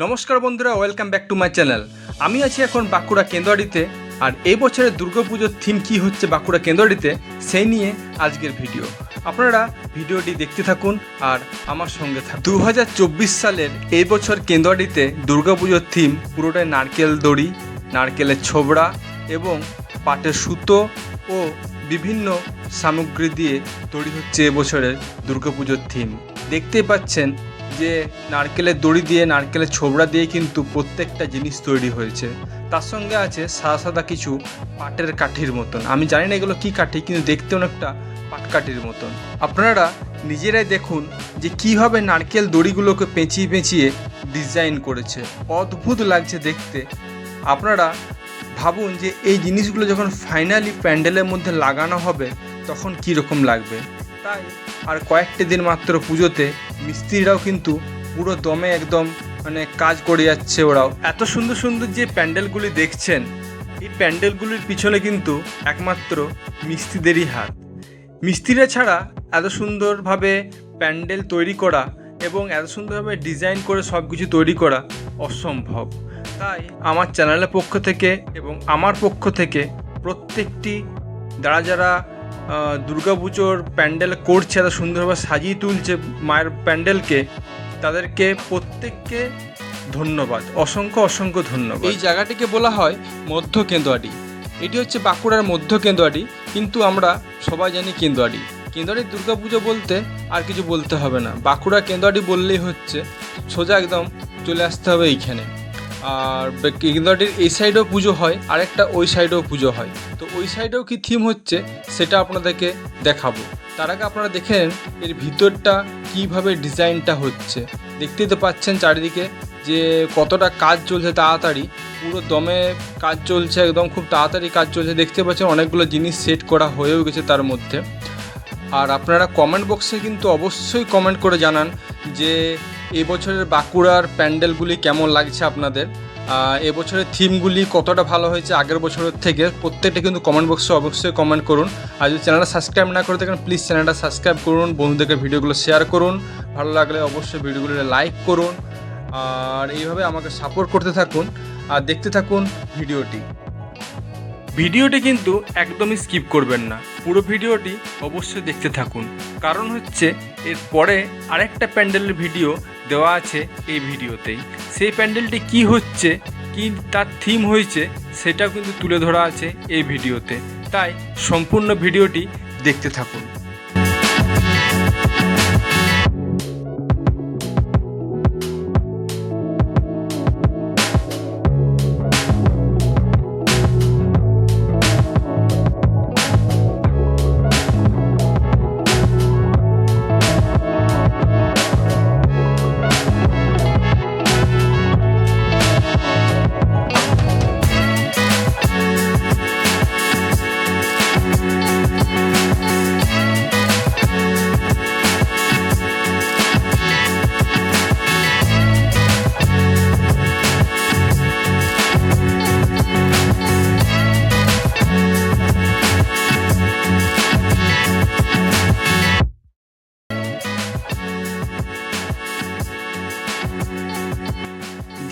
নমস্কার বন্ধুরা welcome back to my channel আমি আছি এখন বাঁকুড়া কেন্দ্রবাড়িতে আর এই বছরের দুর্গাপুজোর থিম কি হচ্ছে বাঁকুড়া কেন্দ্রবাড়িতে সেই নিয়ে আজকের ভিডিও আপনারা ভিডিওটি দেখতে থাকুন আর আমার সঙ্গে থাকুন। দু হাজার চব্বিশ সালের এই বছর কেন্দ্রবাড়িতে দুর্গাপুজোর থিম পুরোটাই নারকেল দড়ি, নারকেলের ছোবড়া এবং পাটের সুতো ও বিভিন্ন সামগ্রী দিয়ে তৈরি হচ্ছে এবছরের দুর্গাপুজোর থিম দেখতেই পাচ্ছেন যে নারকেলের দড়ি দিয়ে, নারকেলের ছোবড়া দিয়ে কিন্তু প্রত্যেকটা জিনিস তৈরি হয়েছে। তার সঙ্গে আছে সাদা সাদা কিছু পাটের কাঠির মতন। আমি জানি না এগুলো কী কাঠি, কিন্তু দেখতে অনেকটা পাটকাঠির মতন। আপনারা নিজেরাই দেখুন যে কীভাবে নারকেল দড়িগুলোকে পেঁচিয়ে পেঁচিয়ে ডিজাইন করেছে। অদ্ভুত লাগছে দেখতে। আপনারা ভাবুন যে এই জিনিসগুলো যখন ফাইনালি প্যান্ডেলের মধ্যে লাগানো হবে, তখন কী রকম লাগবে। তাই আর কয়েকটি দিন মাত্র পুজোতে মিস্ত্রিরাও কিন্তু পুরো দমে একদম মানে কাজ করে যাচ্ছে ওরাও। এত সুন্দর সুন্দর যে প্যান্ডেলগুলি দেখছেন, এই প্যান্ডেলগুলির পিছনে কিন্তু একমাত্র মিস্ত্রিদেরই হাত। মিস্ত্রিরা ছাড়া এত সুন্দরভাবে প্যান্ডেল তৈরি করা এবং এত সুন্দরভাবে ডিজাইন করে সব কিছু তৈরি করা অসম্ভব। তাই আমার চ্যানেলের পক্ষ থেকে এবং আমার পক্ষ থেকে প্রত্যেকটি যারা যারা দুর্গাপুজোর প্যান্ডেল করছে, এত সুন্দরভাবে সাজিয়ে তুলছে মায়ের প্যান্ডেলকে, তাদেরকে প্রত্যেককে ধন্যবাদ, অসংখ্য অসংখ্য ধন্যবাদ। এই জায়গাটিকে বলা হয় মধ্য কেন্দ্রয়াটি এটি হচ্ছে বাঁকুড়ার মধ্য কেন্দ্রয়াটি কিন্তু আমরা সবাই জানি কেন্দ্রয়াটি কেন্দ্রয়াটির দুর্গাপুজো বলতে আর কিছু বলতে হবে না। বাঁকুড়া কেন্দ্রয়াটি বললেই হচ্ছে, সোজা একদম চলে আসতে হবে এইখানে। আর কেন্দ্রটির এই সাইডেও পুজো হয় আর একটা ওই সাইডেও পুজো হয়। তো ওই সাইডেও কি থিম হচ্ছে, সেটা আপনাদেরকে দেখাবো। তার আগে আপনারা দেখেন এর ভিতরটা কীভাবে ডিজাইনটা হচ্ছে। দেখতেই তো পাচ্ছেন চারিদিকে যে কতটা কাজ চলছে তাড়াতাড়ি। পুরো দমে কাজ চলছে, একদম খুব তাড়াতাড়ি কাজ চলছে। দেখতে পাচ্ছেন অনেকগুলো জিনিস সেট করা হয়েও গেছে তার মধ্যে। আর আপনারা কমেন্ট বক্সে কিন্তু অবশ্যই কমেন্ট করে জানান যে এবছরের বাঁকুড়ার প্যান্ডেলগুলি কেমন লাগছে আপনাদের? এবছরের থিমগুলি কতটা ভালো হয়েছে আগের বছরের থেকে? প্রত্যেকটা কিন্তু কমেন্ট বক্সে অবশ্যই কমেন্ট করুন। আর যদি চ্যানেলটা সাবস্ক্রাইব না করে থাকেন প্লিজ চ্যানেলটা সাবস্ক্রাইব করুন, বন্ধুদেরকে ভিডিওগুলো শেয়ার করুন। ভালো লাগলে অবশ্যই ভিডিওগুলো লাইক করুন। আর এইভাবে আমাকে সাপোর্ট করতে থাকুন আর দেখতে থাকুন ভিডিওটি। ভিডিওটি কিন্তু একদমই স্কিপ করবেন না। পুরো ভিডিওটি অবশ্যই দেখতে থাকুন। কারণ হচ্ছে এর পরে আরেকটা প্যান্ডেলের ভিডিও দেওয়া আছে এই ভিডিওতেই। সেই প্যান্ডেলটি কি হচ্ছে, কি তার থিম হয়েছে, সেটাও কিন্তু তুলে ধরা আছে এই ভিডিওতে। তাই সম্পূর্ণ ভিডিওটি দেখতে থাকুন।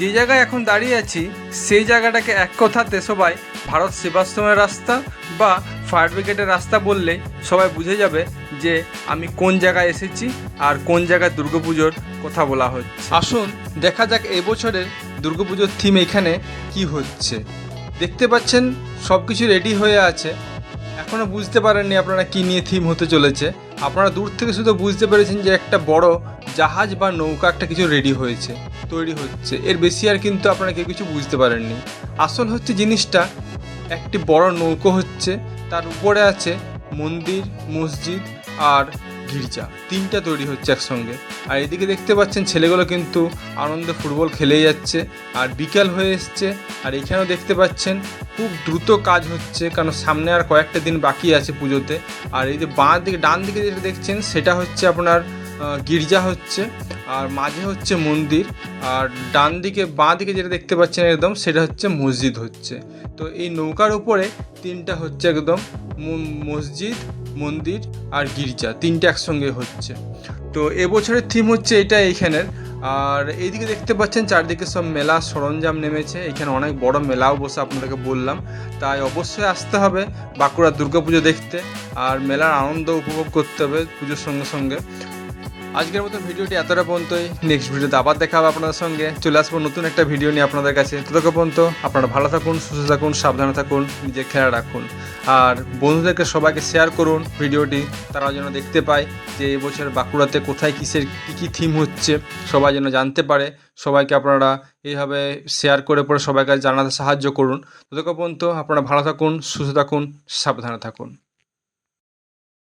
যে জায়গায় এখন দাঁড়িয়ে আছি, সেই জায়গাটাকে এক কথাতে সবাই ভারত সেবাশ্রমের রাস্তা বা ফায়ার ব্রিগেডের রাস্তা বললে সবাই বুঝে যাবে যে আমি কোন জায়গায় এসেছি আর কোন জায়গায় দুর্গাপুজোর কথা বলা হচ্ছে। আসুন, দেখা যাক এবছরের দুর্গাপুজোর থিম এখানে কি হচ্ছে। দেখতে পাচ্ছেন সব কিছু রেডি হয়ে আছে। এখনও বুঝতে পারেননি আপনারা কি নিয়ে থিম হতে চলেছে। আপনারা দূর থেকে শুধু বুঝতে পেরেছেন যে একটা বড় জাহাজ বা নৌকা একটা কিছু রেডি হয়েছে, তৈরি হচ্ছে। এর বেশি আর কিন্তু আপনারা কেউ কিছু বুঝতে পারেননি। আসল হচ্ছে জিনিসটা, একটি বড় নৌকো হচ্ছে, তার উপরে আছে মন্দির, মসজিদ আর গির্জা। তিনটা তৈরি হচ্ছে একসঙ্গে। আর এদিকে দেখতে পাচ্ছেন ছেলেগুলো কিন্তু আনন্দে ফুটবল খেলে যাচ্ছে, আর বিকাল হয়ে এসছে, আর এখানেও দেখতে পাচ্ছেন খুব দ্রুত কাজ হচ্ছে, কারণ সামনে আর কয়েকটা দিন বাকি আছে পুজোতে। আর এই যে বাঁ দিকে, ডান দিকে যেটা দেখছেন, সেটা হচ্ছে আপনার গির্জা হচ্ছে, আর মাঝে হচ্ছে মন্দির, আর ডান দিকে, বাঁ দিকে যেটা দেখতে পাচ্ছেন একদম, সেটা হচ্ছে মসজিদ হচ্ছে। তো এই নৌকার উপরে তিনটা হচ্ছে একদম মসজিদ, মন্দির আর গির্জা, তিনটা একসঙ্গে হচ্ছে। তো এবছরের থিম হচ্ছে এটা এইখানের। আর এইদিকে দেখতে পাচ্ছেন চারদিকে সব মেলা সরঞ্জাম নেমেছে। এখানে অনেক বড় মেলাও বসে আপনাদেরকে বললাম। তাই অবশ্যই আসতে হবে বাঁকুড়া দুর্গাপুজো দেখতে। আর মেলার আনন্দ উপভোগ করতে হবে পুজোর সঙ্গে সঙ্গে। আজকের মতো ভিডিওটি এতটা পর্যন্তই। নেক্সট ভিডিওতে আবার দেখা হবে আপনাদের সঙ্গে। চলে আসব নতুন একটা ভিডিও নিয়ে আপনাদের কাছে। ততক্ষণ পর্যন্ত আপনারা ভালো থাকুন, সুস্থ থাকুন, সাবধানে থাকুন, নিজের খেয়াল রাখুন। আর বন্ধুদেরকে সবাইকে শেয়ার করুন ভিডিওটি তারা যেন দেখতে পায় যে এবছর বাঁকুড়াতে কোথায় কিসের, কী কী থিম হচ্ছে। সবাই যেন জানতে পারে। সবাইকে আপনারা এইভাবে শেয়ার করে পরে সবাইকে জানাতে সাহায্য করুন। ততক্ষণ পর্যন্ত আপনারা ভালো থাকুন, সুস্থ থাকুন, সাবধানে থাকুন।